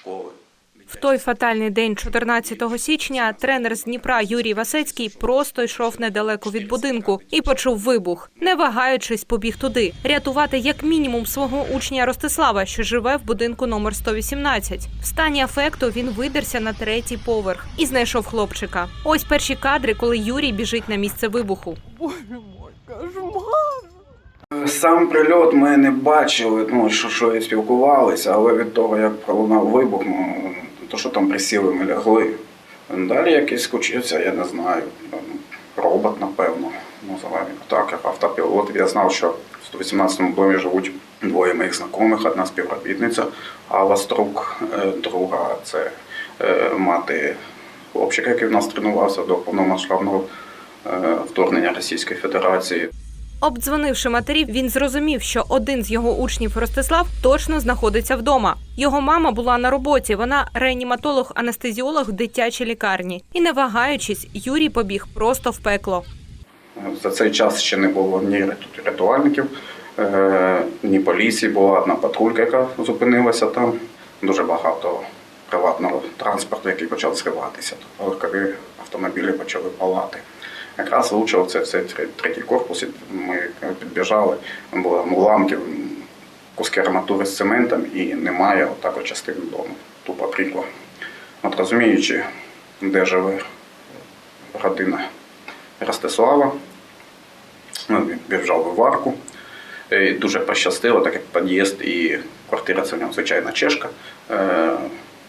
школи. В той фатальний день, 14 січня, тренер з Дніпра Юрій Васецький просто йшов недалеко від будинку і почув вибух. Не вагаючись, побіг туди, рятувати як мінімум свого учня Ростислава, що живе в будинку номер 118. В стані афекту він видерся на третій поверх і знайшов хлопчика. Ось перші кадри, коли Юрій біжить на місце вибуху. Боже мой, кошмар. Сам прильот ми не бачили, ну що, що і спілкувалися, але від того, як пролунав вибух, ну, то що там присіли, ми лягли. Далі якийсь скучився, я не знаю. Робот, напевно, називаємо його так, як автопілот. Я знав, що в 118-му домі живуть двоє моїх знайомих, одна співробітниця Алла Струк, е, друга це е, мати хлопчика, який в нас тренувався до повномасштабного е, вторгнення Російської Федерації. Обдзвонивши матерів, він зрозумів, що один з його учнів Ростислав точно знаходиться вдома. Його мама була на роботі. Вона реаніматолог-анестезіолог в дитячій лікарні. І не вагаючись, Юрій побіг просто в пекло. За цей час ще не було ні рятувальників, е, ні поліції. Була одна патрулька, яка зупинилася там. Дуже багато приватного транспорту, який почав зриватися. Тобто легкові автомобілі почали палати. Якраз влучив це, тре- третій корпус. Ми підбіжали, було уламків, куски арматури з цементом і немає отак от частини дому. Тупо прикла. От розуміючи, де живе родина Ростислава. Ну, він біжав в арку. І дуже пощастило, так як під'їзд і квартира це в нього звичайна чешка.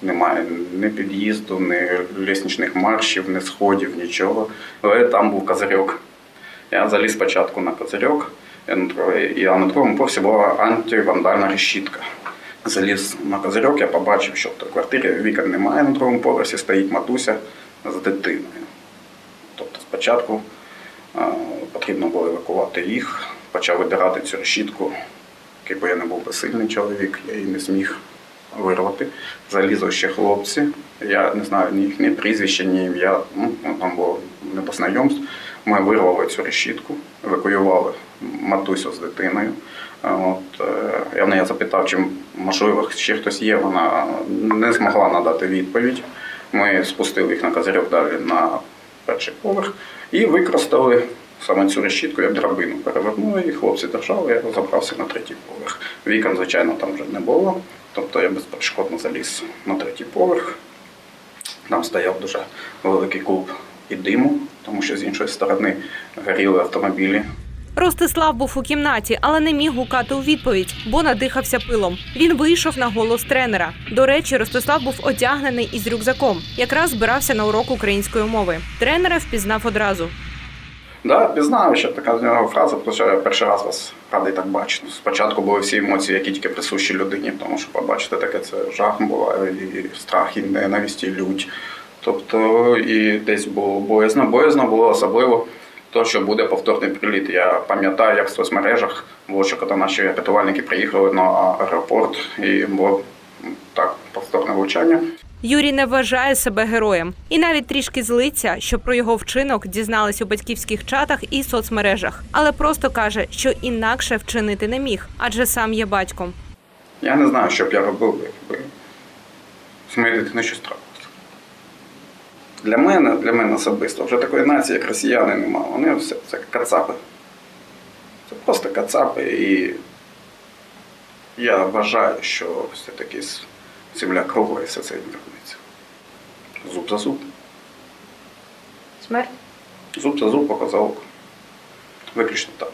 Немає ні під'їзду, ні лісничних маршів, ні сходів, нічого. Але там був козирьок. Я заліз спочатку на козирьок, і на другому поверсі була антивандальна решітка. Заліз на козирьок, я побачив, що в квартирі вікон немає на другому поверсі, стоїть матуся з дитиною. Тобто спочатку потрібно було евакувати їх, почав видирати цю решітку. Якби я не був би сильний чоловік, я її не зміг вирвати. Залізли ще хлопці. Я не знаю ні їхнє прізвище, ні ім'я. Ну, там було не до знайомств. Ми вирвали цю решітку, евакуювали матусю з дитиною. От, е, я в неї запитав, чи можливо ще хтось є. Вона не змогла надати відповідь. Ми спустили їх на козирьок далі на перший поверх і використали саме цю решітку як драбину. Перевернули її, хлопці держали, я забрався на третій поверх. Вікон, звичайно, там вже не було. Тобто я безперешкодно заліз на третій поверх. Там стояв дуже великий клуб і диму, тому що з іншої сторони горіли автомобілі. Ростислав був у кімнаті, але не міг гукати у відповідь, бо надихався пилом. Він вийшов на голос тренера. До речі, Ростислав був одягнений із рюкзаком. Якраз збирався на урок української мови. Тренера впізнав одразу. Да, пізнаю, що така з нього фраза, тому що я перший раз вас радий так бачити. Спочатку були всі емоції, які тільки присущі людині, тому що побачити таке це жах буває, і страх, і ненависть, і лють. Тобто і десь було боязно. Боязно було особливо то, що буде повторний приліт. Я пам'ятаю, як в соцмережах було, що коли наші рятувальники приїхали на аеропорт, і було так повторне влучання. Юрій не вважає себе героєм і навіть трішки злиться, що про його вчинок дізнались у батьківських чатах і соцмережах, але просто каже, що інакше вчинити не міг, адже сам є батьком. Я не знаю, що б я робив, якби з моєю дитиною щось трапилося. Для мене, для мене особисто, вже такої нації, як росіяни, немає. Вони все це кацапи. Це просто кацапи. І я вважаю, що все-таки земля кругла і все це. Зуб за зуб. Смерть. Зуб за зуб показал. Виключно так.